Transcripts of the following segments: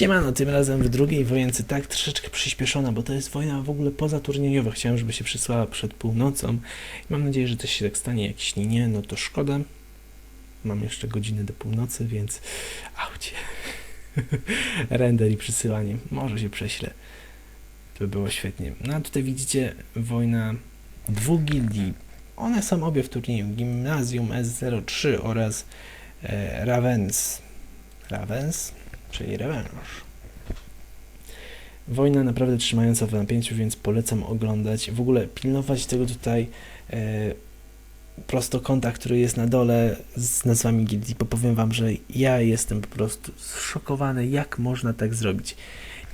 Siemano, tym razem w drugiej wojence, tak troszeczkę przyspieszona, bo to jest wojna w ogóle pozaturniejowa. Chciałem, żeby się przysłała przed północą mam nadzieję, że coś się tak stanie. Jak jeśli nie, no to szkoda. Mam jeszcze godzinę do północy, więc aucie. Render i przysyłanie. Może się prześlę. To by było świetnie. No a tutaj widzicie wojna dwóch gildii. One są obie w turnieju. Gimnazjum S03 oraz e, Ravens. Ravens? Czyli rewanż. Wojna naprawdę trzymająca w napięciu, więc polecam oglądać. W ogóle pilnować tego tutaj e, prostokąta, który jest na dole z nazwami gildii, bo powiem wam, że ja jestem po prostu zszokowany, jak można tak zrobić.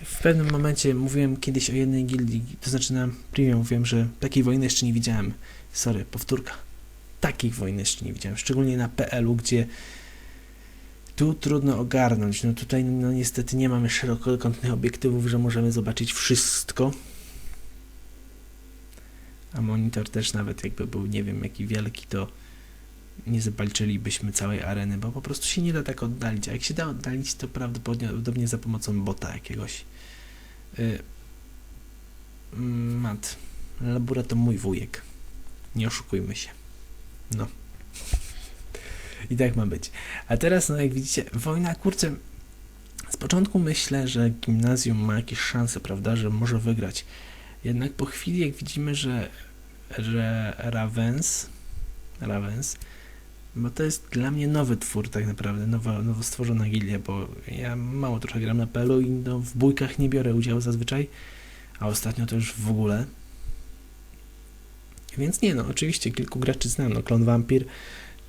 W pewnym momencie mówiłem kiedyś o jednej gildii, to znaczy na premium mówiłem, że takiej wojny jeszcze nie widziałem. Sorry, powtórka. Takich wojny jeszcze nie widziałem, szczególnie na PL-u, gdzie tu trudno ogarnąć. No tutaj no niestety nie mamy szerokokątnych obiektywów, że możemy zobaczyć wszystko. A monitor też nawet jakby był nie wiem jaki wielki, to nie zobaczylibyśmy całej areny, bo po prostu się nie da tak oddalić. A jak się da oddalić, to prawdopodobnie za pomocą bota jakiegoś. Yy, mat. Labura to mój wujek. Nie oszukujmy się. No. I tak ma być. A teraz, no jak widzicie, wojna, kurczę, z początku myślę, że gimnazjum ma jakieś szanse, prawda, że może wygrać. Jednak po chwili, jak widzimy, że, że Ravens, Ravens, bo to jest dla mnie nowy twór tak naprawdę, nowa, nowo stworzona gilia, bo ja mało trochę gram na pelu i no, w bójkach nie biorę udziału zazwyczaj, a ostatnio to już w ogóle. Więc nie no, oczywiście kilku graczy znam, no Klon Vampir,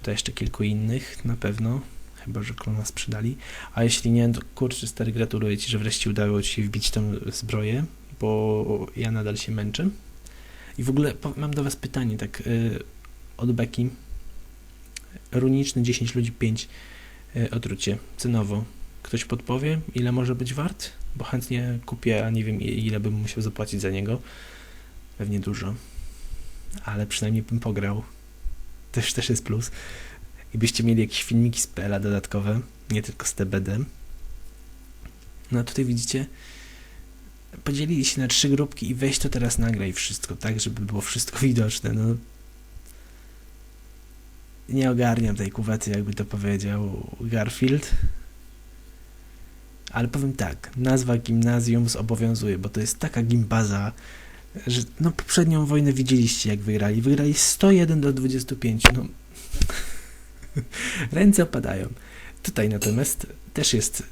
to jeszcze kilku innych na pewno, chyba że klona sprzedali. A jeśli nie, to kurczę, stary, gratuluję Ci, że wreszcie udało Ci się wbić tą zbroję, bo ja nadal się męczę. I w ogóle mam do Was pytanie, tak yy, od Beki. Runiczny 10 ludzi 5 yy, odrucie, cenowo. Ktoś podpowie, ile może być wart? Bo chętnie kupię, a nie wiem ile bym musiał zapłacić za niego. Pewnie dużo. Ale przynajmniej bym pograł też, też jest plus. I byście mieli jakieś filmiki z PLA dodatkowe, nie tylko z TBD. No tutaj widzicie, podzielili się na trzy grupki i weź to teraz nagraj wszystko, tak, żeby było wszystko widoczne, no. Nie ogarniam tej kuwety, jakby to powiedział Garfield. Ale powiem tak, nazwa gimnazjum zobowiązuje, bo to jest taka gimbaza, że no poprzednią wojnę widzieliście jak wygrali. Wygrali 101 do 25. No. Ręce opadają. Tutaj natomiast też jest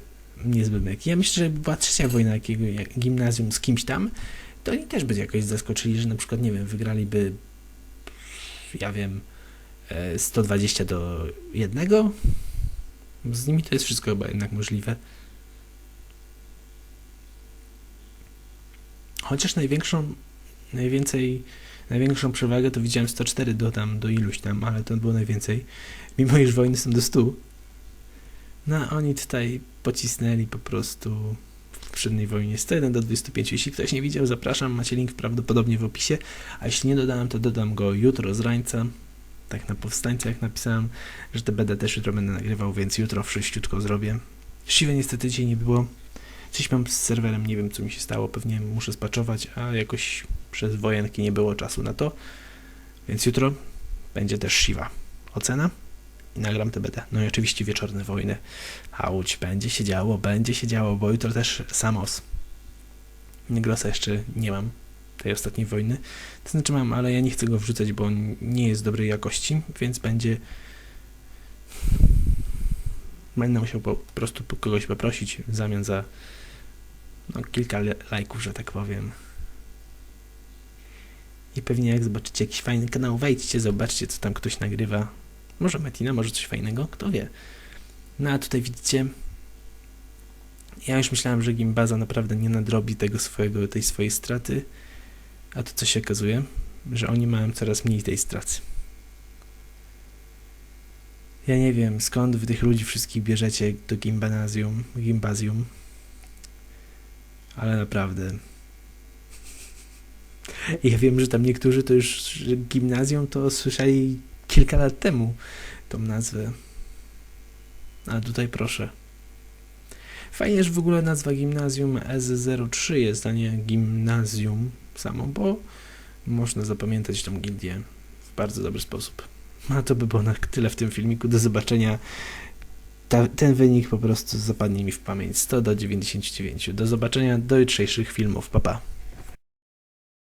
niezły myk. Ja myślę, że była trzecia wojna jakiego jak gimnazjum z kimś tam, to oni też by jakoś zaskoczyli, że na przykład, nie wiem, wygraliby ja wiem 120 e, do 1. Z nimi to jest wszystko chyba jednak możliwe. Chociaż największą najwięcej, największą przewagę to widziałem 104 do tam, do iluś tam, ale to było najwięcej. Mimo iż wojny są do 100. No, oni tutaj pocisnęli po prostu w poprzedniej wojnie 101 do 25. Jeśli ktoś nie widział, zapraszam, macie link prawdopodobnie w opisie, a jeśli nie dodałem, to dodam go jutro z rańca. Tak na powstańca, jak napisałem, że te BD też jutro będę nagrywał, więc jutro wszyściutko zrobię. Siwe niestety dzisiaj nie było. Coś mam z serwerem, nie wiem co mi się stało, pewnie muszę spaczować, a jakoś przez wojenki nie było czasu na to. Więc jutro będzie też Shiva. Ocena i nagram TBD. No i oczywiście wieczorne wojny. Auć, będzie się działo, będzie się działo, bo jutro też Samos. Negrosa jeszcze nie mam, tej ostatniej wojny. To znaczy mam, ale ja nie chcę go wrzucać, bo on nie jest dobrej jakości, więc będzie będę musiał po prostu kogoś poprosić w zamian za no, kilka lajków, że tak powiem. I pewnie jak zobaczycie jakiś fajny kanał, wejdźcie, zobaczcie, co tam ktoś nagrywa. Może Metina, może coś fajnego, kto wie. No a tutaj widzicie, ja już myślałem, że Gimbaza naprawdę nie nadrobi tego swojego, tej swojej straty, a to co się okazuje, że oni mają coraz mniej tej straty. Ja nie wiem, skąd wy tych ludzi wszystkich bierzecie do gimbazium, gimbazium, ale naprawdę. Ja wiem, że tam niektórzy to już gimnazjum to słyszeli kilka lat temu tą nazwę. A tutaj proszę. Fajnie, że w ogóle nazwa gimnazjum S03 jest, a nie gimnazjum samo, bo można zapamiętać tą gildię w bardzo dobry sposób. A to by było na tyle w tym filmiku. Do zobaczenia. Ta, ten wynik po prostu zapadnie mi w pamięć. 100 do 99. Do zobaczenia do jutrzejszych filmów. Pa, pa.